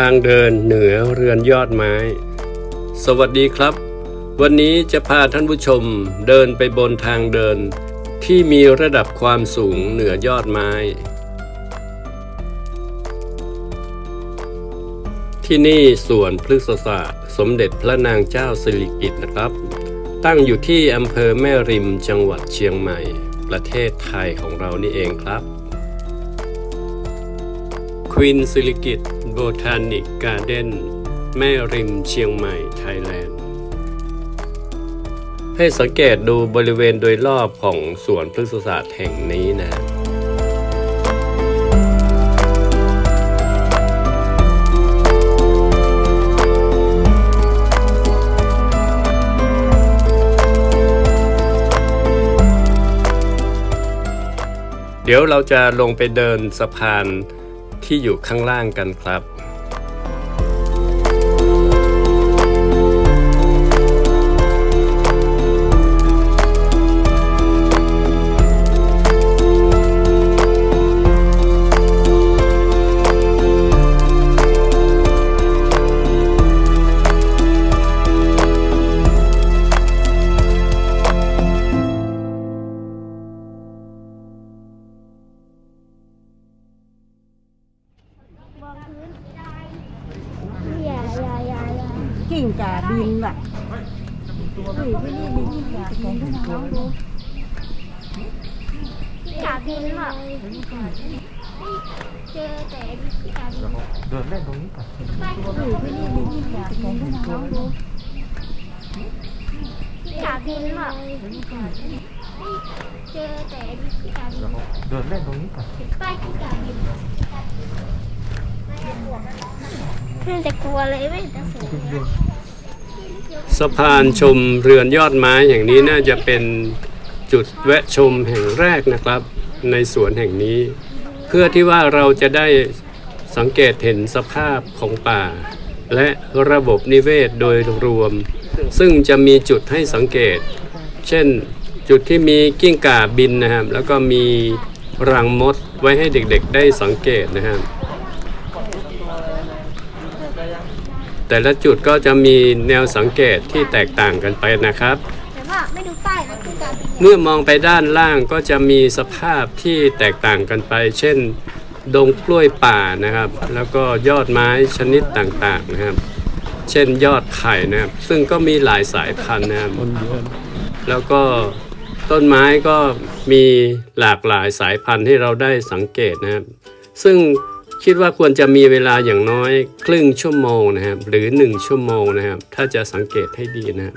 ทางเดินเหนือเรือนยอดไม้ สวัสดีครับ วันนี้จะพาท่านผู้ชมเดินไปบนทางเดิน ที่มีระดับความสูงเหนือยอดไม้ ที่นี่สวนพฤกษศาสตร์ สมเด็จพระนางเจ้าสิริกิติ์นะครับ ตั้งอยู่ที่อำเภอแม่ริมจังหวัดเชียงใหม่ ประเทศไทยของเรานี่เองครับควีนสิริกิต โบทานิกการ์เด้น แม่ริมเชียงใหม่ ไทยแลนด์ ให้สังเกตดูบริเวณโดยรอบของสวนพฤกษศาสตร์แห่งนี้นะเดี๋ยวเราจะลงไปเดินสะพาน ที่อยู่ข้างล่างกันครับ บินว่ะเฮ้ยที่นี่มีกิ้งก่าบินด้วยนะน้องดูพี่กาบินเหรอเจอแต่พี่กาบินเดินเล่นตรงนี้ก่อนไปเฮ้ยที่นี่มีกิ้งก่าบินด้วยนะน้องดูพี่กาบินเหรอเจอแต่พี่กาบินเดินเล่นตรงนี้ก่อนไปพี่กาบินน่าจะกลัวเลยไม่จะสวย สะพานชมเรือนยอดไม้แห่งนี้น่าจะเป็นจุดแวะชมแห่งแรกนะครับ ในสวนแห่งนี้ เพื่อที่ว่าเราจะได้สังเกตเห็นสภาพของป่า และระบบนิเวศโดยรวม ซึ่งจะมีจุดให้สังเกต เช่นจุดที่มีกิ้งก่าบินนะครับ แล้วก็มีรังมดไว้ให้เด็กๆ ได้สังเกตนะครับ แต่ละจุดก็จะมีแนวสังเกตที่แตกต่างกันไปนะครับ แต่ว่าไม่ดูป้ายนะพี่กาบินเมื่อมองไปด้านล่างก็จะมีสภาพที่แตกต่างกันไป เช่น ดงกล้วยป่านะครับ แล้วก็ยอดไม้ชนิดต่างๆนะครับ เช่นยอดไผ่นะครับ ซึ่งก็มีหลายสายพันธุ์นะครับ แล้วก็ต้นไม้ก็มีหลากหลายสายพันธุ์ให้เราได้สังเกตนะครับ ซึ่ง คิดว่าควรจะมีเวลาอย่างน้อยครึ่งชั่วโมงนะครับ หรือ 1 ชั่วโมงนะครับ ถ้าจะสังเกตให้ดีนะครับ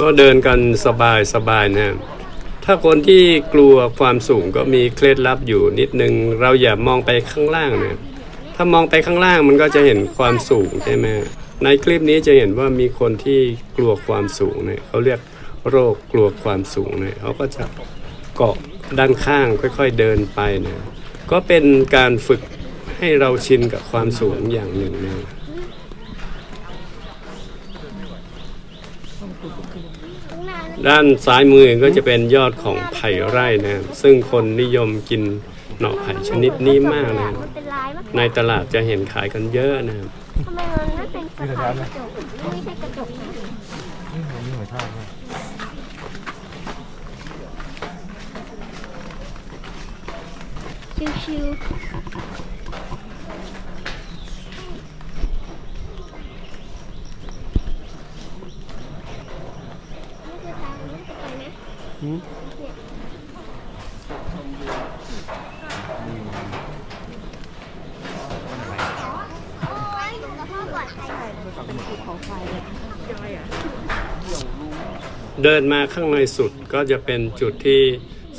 ก็เดินกันสบายสบายๆนะครับถ้าคนที่กลัวความสูงก็มีเคล็ดลับอยู่นิดนึง เราอย่ามองไปข้างล่างนะถ้ามองไปข้างล่างมันก็จะเห็นความสูงใช่ไหมในคลิปนี้จะเห็นว่ามีคนที่กลัวความสูงเนี่ยเขาเรียกโรคกลัวความสูงเนี่ยเขาก็จะเกาะด้านข้างค่อย ๆเดินไปนะก็เป็นการฝึกให้เราชินกับความสูงอย่างหนึ่งนะ ข้างหน้านั่น ด้านซ้ายมือก็จะเป็นยอดของไผ่ไร่นะซึ่งคนนิยมกินหน่อไผ่ชนิดนี้มากนะในตลาดจะเห็นขายกันเยอะนะทำไมมันไม่เป็นกระจกไม่ใช่กระจกนะนี่ผมมีหอยทาชิวๆ หืมโอ้ยหนูกับพ่อปลอดภัยเป็นภูเขาไฟเลยย่อยอะเดินมาข้างในสุดก็จะเป็นจุดที่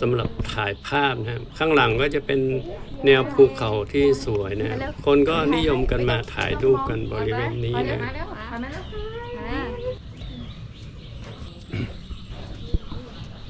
สำหรับถ่ายภาพนะครับข้างหลังก็จะเป็นแนวภูเขาที่สวยนะครับคนก็นิยมกันมาถ่ายรูปกันบริเวณนี้นะ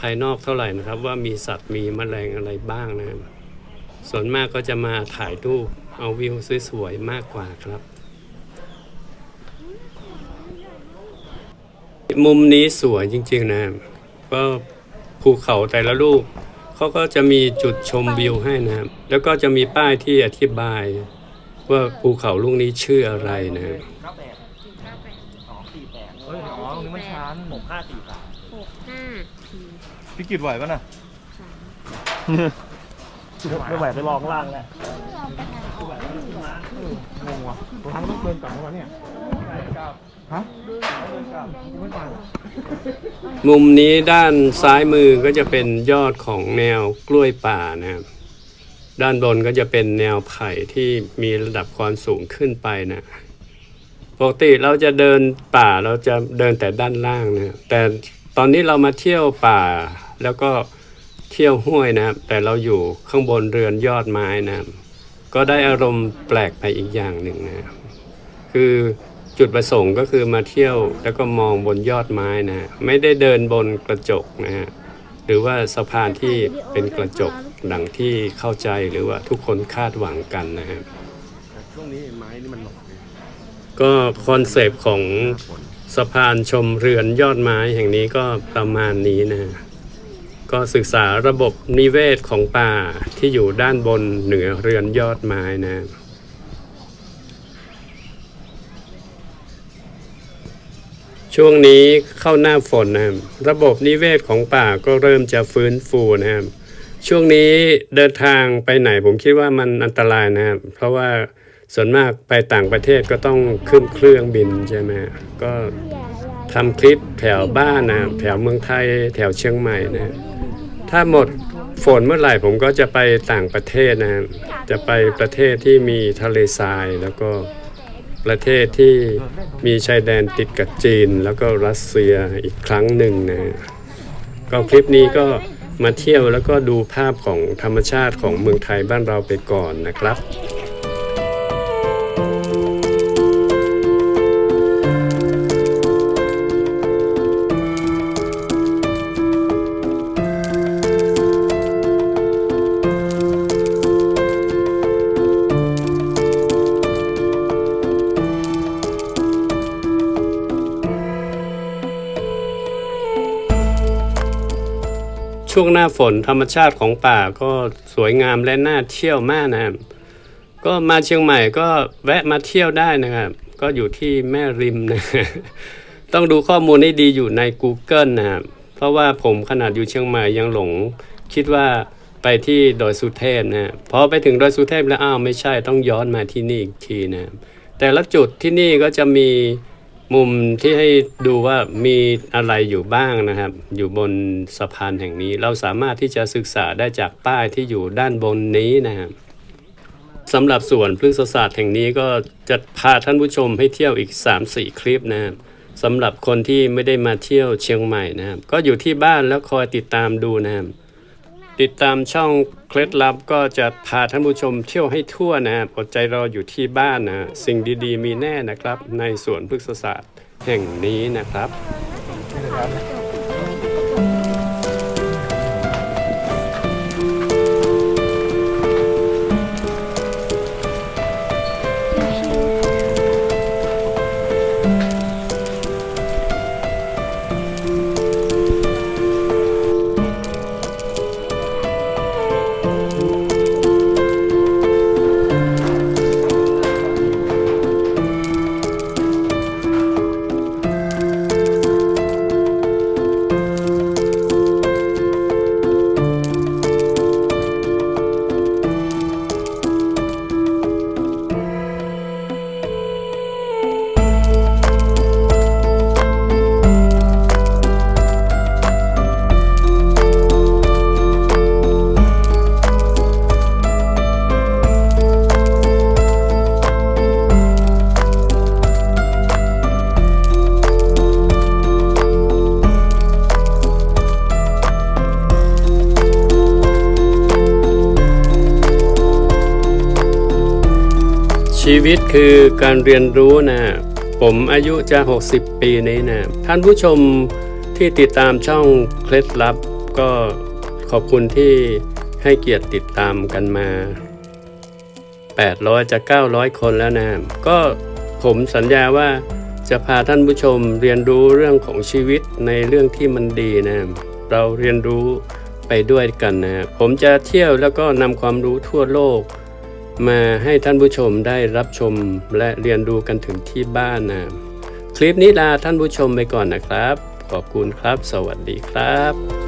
ภายนอกเท่าไหร่นะครับ ว่ามีสัตว์มีแมลงอะไรบ้างนะครับ ส่วนมากก็จะมาถ่ายรูปเอาวิวสวยๆมากกว่าครับ มุมนี้สวยจริงๆนะก็ภูเขาแต่ละลูกเขาก็จะมีจุดชมวิวให้นะครับ แล้วก็จะมีป้ายที่อธิบายว่าภูเขาลูกนี้ชื่ออะไรนะครับ เก้าแปดสองสี่แปดเฮ้ยอ๋อตรงนี้มันชันหกห้าสี่สาม หกห้าสี่ พี่กิดไหวป่ะน่ะสามไม่ไหวไปลองล่างแล้วเราไปหาออกงงวะทางต้องเดินกลับมาเนี่ยฮะเดินกลับไม่ไปมุมนี้ด้านซ้ายมือก็จะเป็นยอดของแนวกล้วยป่านะครับ ด้านบนก็จะเป็นแนวไผ่ที่มีระดับความสูงขึ้นไปนะปกติเราจะเดินป่าเราจะเดินแต่ด้านล่างนะแต่ตอนนี้เรามาเที่ยวป่า แล้วก็เที่ยวห้วยนะครับ แต่เราอยู่ข้างบนเรือนยอดไม้นะครับ ก็ได้อารมณ์แปลกไปอีกอย่างหนึ่งนะครับคือจุดประสงค์ก็คือมาเที่ยวแล้วก็มองบนยอดไม้นะ ไม่ได้เดินบนกระจกนะฮะหรือว่าสะพานที่เป็นกระจกดังที่เข้าใจหรือว่าทุกคนคาดหวังกันนะฮะช่วงนี้ไม้นี่มันหลงก็คอนเซปต์ของสะพานชมเรือนยอดไม้แห่งนี้ก็ประมาณนี้นะฮะ ก็ศึกษาระบบนิเวศของป่าที่อยู่ด้านบนเหนือเรือนยอดไม้นะช่วงนี้เข้าหน้าฝนนะครับระบบนิเวศของป่าก็เริ่มจะฟื้นฟูนะครับ ช่วงนี้เดินทางไปไหนผมคิดว่ามันอันตรายนะครับ เพราะว่าส่วนมากไปต่างประเทศก็ต้องขึ้นเครื่องบินใช่ไหมก็ทำคลิปแถวบ้านนะแถวเมืองไทยแถวเชียงใหม่นะ ถ้าหมดฝนเมื่อไหร่ผมก็จะไปต่างประเทศนะฮะจะไปประเทศที่มีทะเลทรายแล้วก็ประเทศที่มีชายแดนติดกับจีน แล้วก็รัสเซียอีกครั้งหนึ่งนะก็คลิปนี้ก็มาเที่ยวแล้วก็ดูภาพของธรรมชาติของเมืองไทยบ้านเราไปก่อนนะครับ ช่วงหน้าฝนธรรมชาติของป่าก็สวยงามและน่าเที่ยวมากนะครับ ก็มาเชียงใหม่ก็แวะมาเที่ยวได้นะครับ ก็อยู่ที่แม่ริมนะ ต้องดูข้อมูลให้ดีอยู่ใน Google นะครับ เพราะว่าผมขนาดอยู่เชียงใหม่ยังหลง คิดว่าไปที่ดอยสุเทพนะพอไปถึงดอยสุเทพแล้วอ้าวไม่ใช่ต้องย้อนมาที่นี่อีกทีนะแต่ละจุดที่นี่ก็จะมี มุมที่ให้ดูว่ามีอะไรอยู่บ้างนะครับ อยู่บนสะพานแห่งนี้ เราสามารถที่จะศึกษาได้จากป้ายที่อยู่ด้านบนนี้นะครับสำหรับส่วนพฤกษศาสตร์แห่งนี้ก็จะพาท่านผู้ชมให้เที่ยวอีก 3-4 คลิปนะครับสำหรับคนที่ไม่ได้มาเที่ยวเชียงใหม่นะครับ ก็อยู่ที่บ้านแล้วคอยติดตามดูนะครับ ติดตามช่อง เคล็ดลับก็จะพาท่านผู้ชมเที่ยวให้ทั่วนะอดใจรออยู่ที่บ้านนะสิ่งดีๆ มีแน่นะครับ ในสวนพฤกษศาสตร์แห่งนี้นะครับีวิตคือการเรียนรู้นะ ผมอายุจะ 60 ปีนี้นะ ท่านผู้ชมที่ติดตามช่องเคล็ดลับ ก็ขอบคุณที่ให้เกียรติติดตามกันมา 800 จะ 900 คนแล้วนะ ก็ผมสัญญาว่าจะพาท่านผู้ชมเรียนรู้เรื่องของชีวิตในเรื่องที่มันดีนะ เราเรียนรู้ไปด้วยกันนะ ผมจะเที่ยวแล้วก็นำความรู้ทั่วโลก มาให้ท่านผู้ชมได้รับชมและเรียนรู้กันถึงที่บ้านนะคลิปนี้ลาท่านผู้ชมไปก่อนนะครับ ขอบคุณครับ สวัสดีครับ